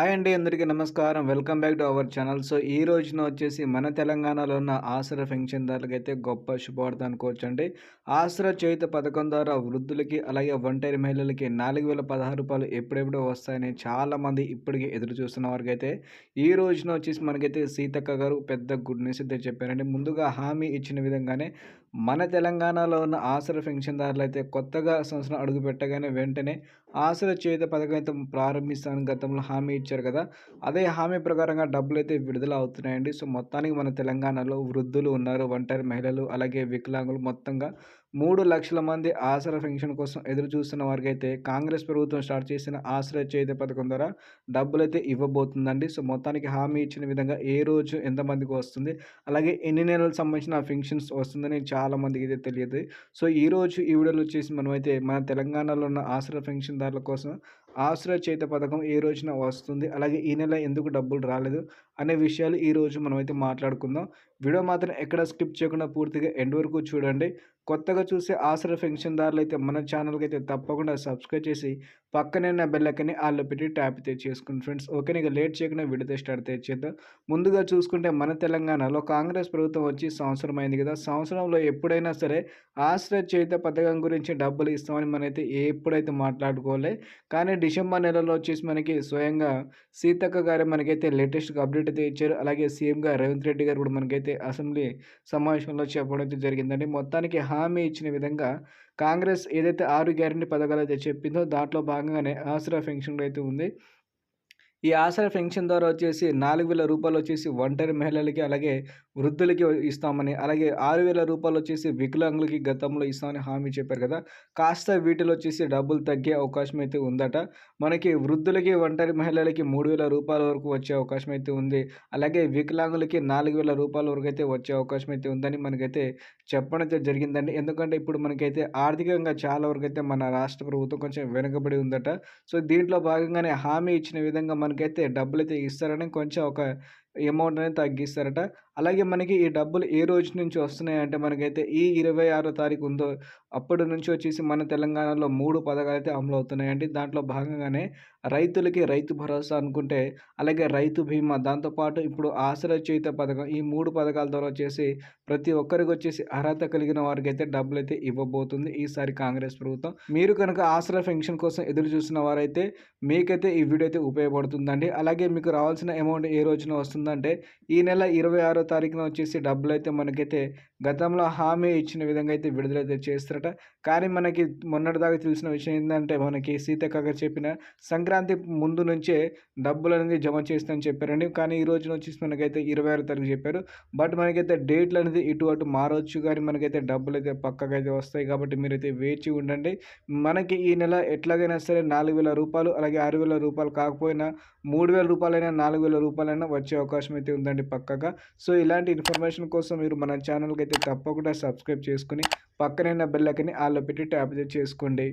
Hi అండి అందరికీ నమస్కారం. Welcome back to our channel. So ఈ రోజున వచ్చేసి మన తెలంగాణలో ఉన్న ఆసరా పెన్షన్దారులకు అయితే గొప్ప శుభవార్త అనుకోవచ్చు అండి ఆసరా చేయుత పథకం ద్వారా వృద్ధులకి అలాగే ఒంటరి మహిళలకి నాలుగు వేల పదహారు రూపాయలు ఎప్పుడెప్పుడు వస్తాయని చాలామంది ఇప్పటికీ ఎదురు చూస్తున్న వారికి అయితే ఈ రోజున వచ్చేసి మనకైతే సీతక్క గారు పెద్ద గుడ్ న్యూస్ అయితే చెప్పారండి. ముందుగా హామీ ఇచ్చిన విధంగానే మన తెలంగాణలో ఉన్న ఆసరా పెన్షన్దారులు అయితే కొత్తగా సంవత్సరం అడుగు పెట్టగానే వెంటనే ఆసరా చేత పథకం అయితే ప్రారంభిస్తానని గతంలో హామీ ఇచ్చారు కదా. అదే హామీ ప్రకారంగా డబ్బులు అయితే విడుదల అవుతున్నాయండి సో మొత్తానికి మన తెలంగాణలో వృద్ధులు ఉన్నారు ఒంటరి మహిళలు అలాగే వికలాంగులు మొత్తంగా మూడు లక్షల మంది ఆసరా పెన్షన్ కోసం ఎదురు చూస్తున్న వారికైతే కాంగ్రెస్ ప్రభుత్వం స్టార్ట్ చేసిన ఆసరా చేతి పథకం ద్వారా డబ్బులు అయితే ఇవ్వబోతుందండి. సో మొత్తానికి హామీ ఇచ్చిన విధంగా ఏ రోజు ఎంతమందికి వస్తుంది? అలాగే ఎన్ని నెలలకు సంబంధించిన పెన్షన్స్ వస్తుందని చాలా మందికి అయితే తెలియదు. సో ఈ రోజు ఈ వీడియోలో వచ్చేసి మనమైతే మన తెలంగాణలో ఉన్న ఆసరా పెన్షన్దారుల కోసం ఆశ్రయ చేత పథకం ఏ రోజున వస్తుంది? అలాగే ఈ నెల ఎందుకు డబ్బులు రాలేదు? అనే విషయాలు ఈరోజు మనమైతే మాట్లాడుకుందాం. వీడియో మాత్రం ఎక్కడ స్కిప్ చేయకుండా పూర్తిగా ఎండ్ వరకు చూడండి. కొత్తగా చూసే ఆశ్రయ పెన్షన్దారులు అయితే మన ఛానల్కి అయితే తప్పకుండా సబ్స్క్రైబ్ చేసి పక్కనే నా బెల్లకని ఆళ్ళు పెట్టి ట్యాప్ అయితే చేసుకుని ఫ్రెండ్స్. ఓకే ఇక లేట్ చేయకుండా విడితే స్టార్ట్ చేద్దాం. ముందుగా చూసుకుంటే మన తెలంగాణలో కాంగ్రెస్ ప్రభుత్వం వచ్చి సంవత్సరం అయింది కదా. సంవత్సరంలో ఎప్పుడైనా సరే ఆశ్రయ చేత పథకం గురించి డబ్బులు ఇస్తామని మనైతే ఎప్పుడైతే మాట్లాడుకోలే. కానీ డిసెంబర్ నెలలో వచ్చేసి మనకి స్వయంగా సీతక్క గారు మనకైతే లేటెస్ట్గా అప్డేట్ అయితే ఇచ్చారు. అలాగే సీఎంగా రేవంత్ రెడ్డి గారు కూడా మనకైతే అసెంబ్లీ సమావేశంలో చెప్పడం అయితే జరిగిందండి. మొత్తానికి హామీ ఇచ్చిన విధంగా కాంగ్రెస్ ఏదైతే ఆరు గ్యారంటీ పథకాలు అయితే చెప్పిందో దాంట్లో భాగంగానే ఆసరా పెన్షన్ అయితే ఉంది. ఈ ఆసరా పెన్షన్ ద్వారా వచ్చేసి నాలుగు వేల రూపాయలు వచ్చేసి ఒంటరి మహిళలకి అలాగే వృద్ధులకి ఇస్తామని అలాగే ఆరు వేల రూపాయలు వచ్చేసి వికలాంగులకి గతంలో ఇస్తామని హామీ చెప్పారు కదా. కాస్త వీటిలో వచ్చేసి డబ్బులు తగ్గే అవకాశం అయితే ఉందట. మనకి వృద్ధులకి ఒంటరి మహిళలకి మూడు వేల రూపాయల వరకు వచ్చే అవకాశం అయితే ఉంది. అలాగే వికలాంగులకి నాలుగు వేల రూపాయల వరకు అయితే వచ్చే అవకాశం అయితే ఉందని మనకైతే చెప్పడం అయితే జరిగిందండి. ఎందుకంటే ఇప్పుడు మనకైతే ఆర్థికంగా చాలా వరకు అయితే మన రాష్ట్ర ప్రభుత్వం కొంచెం వెనుకబడి ఉందట. సో దీంట్లో భాగంగానే హామీ ఇచ్చిన విధంగా మనకైతే డబ్బులు అయితే ఇస్తారని కొంచెం ఒక అమౌంట్ అనేది తగ్గిస్తారట. అలాగే మనకి ఈ డబ్బులు ఏ రోజు నుంచి వస్తున్నాయి అంటే మనకైతే ఈ ఇరవై ఆరో తారీఖు ఉందో అప్పటి నుంచి వచ్చేసి మన తెలంగాణలో మూడు పథకాలు అయితే అమలు అవుతున్నాయండి. దాంట్లో భాగంగానే రైతులకి రైతు భరోసా అనుకుంటే అలాగే రైతు బీమా దాంతోపాటు ఇప్పుడు ఆసరా చేత పథకం ఈ మూడు పథకాల ద్వారా వచ్చేసి ప్రతి ఒక్కరికి వచ్చేసి అర్హత కలిగిన వారికి అయితే డబ్బులు అయితే ఇవ్వబోతుంది ఈసారి కాంగ్రెస్ ప్రభుత్వం. మీరు కనుక ఆసరా పెన్షన్ కోసం ఎదురు చూసిన వారైతే మీకైతే ఈ వీడియో అయితే ఉపయోగపడుతుందండి. అలాగే మీకు రావాల్సిన అమౌంట్ ఏ రోజున వస్తుంది వస్తుందంటే ఈ నెల ఇరవై ఆరో తారీఖున వచ్చేసి డబ్బులు అయితే మనకైతే గతంలో హామీ ఇచ్చిన విధంగా అయితే విడుదలైతే చేస్తారట. కానీ మనకి మొన్నటిదాకా తెలిసిన విషయం ఏంటంటే మనకి సీతక్క గారు చెప్పిన సంక్రాంతి ముందు నుంచే డబ్బులు అనేది జమ చేస్తామని చెప్పారండి. కానీ ఈ రోజున వచ్చేసి మనకైతే ఇరవై ఆరో తారీఖు చెప్పారు. బట్ మనకైతే డేట్లు అనేది ఇటు అటు మారవచ్చు కానీ మనకైతే డబ్బులు అయితే పక్కగా అయితే వస్తాయి కాబట్టి మీరైతే వేచి ఉండండి. మనకి ఈ నెల ఎట్లాగైనా సరే నాలుగు వేల రూపాయలు అలాగే ఆరు వేల రూపాయలు కాకపోయినా మూడు వేల రూపాయలైనా నాలుగు వేల రూపాయలైనా వచ్చే అవకాశం అయితే ఉందండి పక్కగా. సో ఇలాంటి ఇన్ఫర్మేషన్ కోసం మీరు మన ఛానల్కి అయితే తప్పకుండా సబ్స్క్రైబ్ చేసుకుని పక్కనైన బెల్లకని ఆల్లో పెట్టి ట్యాప్ చేసుకోండి.